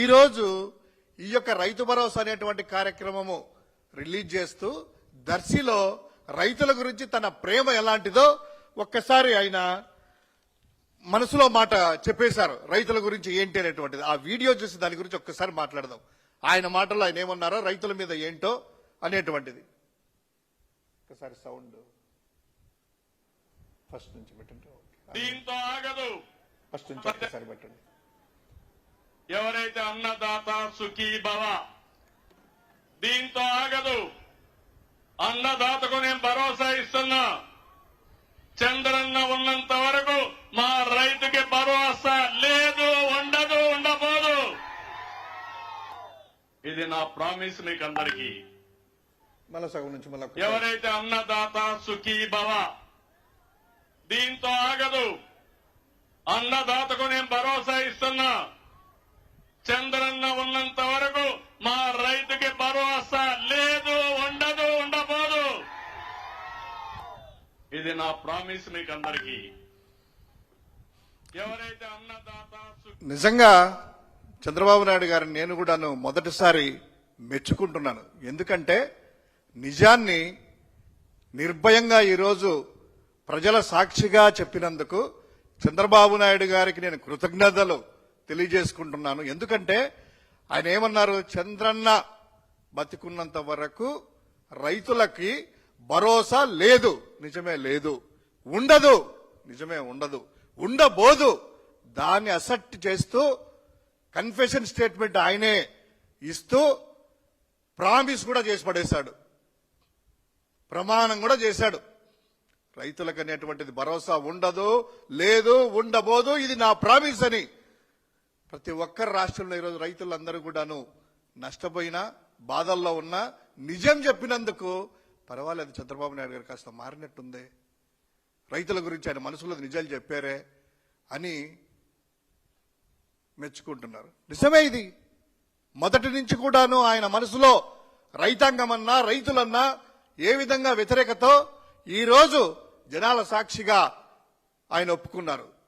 ఈరోజు ఈ యొక్క రైతు భరోసా అనేటువంటి కార్యక్రమము రిలీజ్ చేస్తూ దర్శిలో రైతుల గురించి తన ప్రేమ ఎలాంటిదో ఒక్కసారి ఆయన మనసులో మాట చెప్పేశారు రైతుల గురించి ఏంటి అనేటువంటిది. ఆ వీడియో చూసి దాని గురించి ఒక్కసారి మాట్లాడదాం. ఆయన మాటల్లో ఆయన ఏమన్నారో రైతుల మీద ఏంటో అనేటువంటిది. ఒకసారి సౌండ్ ఫస్ట్ నుంచి పెట్టండి. దీంతో ఆగదు. ఫస్ట్ నుంచి ఒక్కసారి పెట్టండి. ఎవరైతే అన్నదాత సుఖీ భవ దీంతో ఆగదు. అన్నదాతకు నేను భరోసా ఇస్తున్నా. చంద్రన్న ఉన్నంత వరకు మా రైతుకి భరోసా లేదు ఉండదు ఉండబోదు. ఇది నా ప్రామిస్ మీకు అందరికీ మళ్ళా సగం నుంచి మళ్ళీ ఒక్కసారి. ఎవరైతే అన్నదాత సుఖీ భవ దీంతో ఆగదు. అన్నదాతకు నేను భరోసా ఇస్తున్నా చంద్రన్న ఉన్నంత వరకు మా రైతుకి భరోసా లేదు ఉండదు ఉండబోదు ఇది నా ప్రామిస్ మీకు అందరికీ ఎవరైతే అన్నదాత నిజంగా చంద్రబాబు నాయుడు గారిని నేను కూడాను మొదటిసారి మెచ్చుకుంటున్నాను. ఎందుకంటే నిజాన్ని నిర్భయంగా ఈరోజు ప్రజల సాక్షిగా చెప్పినందుకు చంద్రబాబు నాయుడు గారికి నేను కృతజ్ఞతలు తెలియజేసుకుంటున్నాను. ఎందుకంటే ఆయన ఏమన్నారు? చంద్రన్న బతికున్నంత వరకు రైతులకి భరోసా లేదు. నిజమే లేదు. ఉండదు. నిజమే ఉండదు. ఉండబోదు. దాన్ని అసెప్ట్ చేస్తూ కన్ఫెషన్ స్టేట్మెంట్ ఆయనే ఇస్తూ ప్రామిస్ కూడా చేసి పడేశాడు. ప్రమాణం కూడా చేశాడు. రైతులకు అనేటువంటిది భరోసా ఉండదు లేదు ఉండబోదు. ఇది నా ప్రామిస్ అని ప్రతి ఒక్కరు రాష్ట్రంలో ఈరోజు రైతులందరూ కూడాను నష్టపోయినా బాధల్లో ఉన్నా నిజం చెప్పినందుకు పర్వాలేదు చంద్రబాబు నాయుడు గారు కాస్త మారినట్టుందే. రైతుల గురించి ఆయన మనసులో నిజాలు చెప్పారే అని మెచ్చుకుంటున్నారు. నిజమే ఇది. మొదటి నుంచి కూడాను ఆయన మనసులో రైతాంగమన్నా రైతులన్నా ఏ విధంగా వ్యతిరేకతో ఈ రోజు జనాల సాక్షిగా ఆయన ఒప్పుకున్నారు.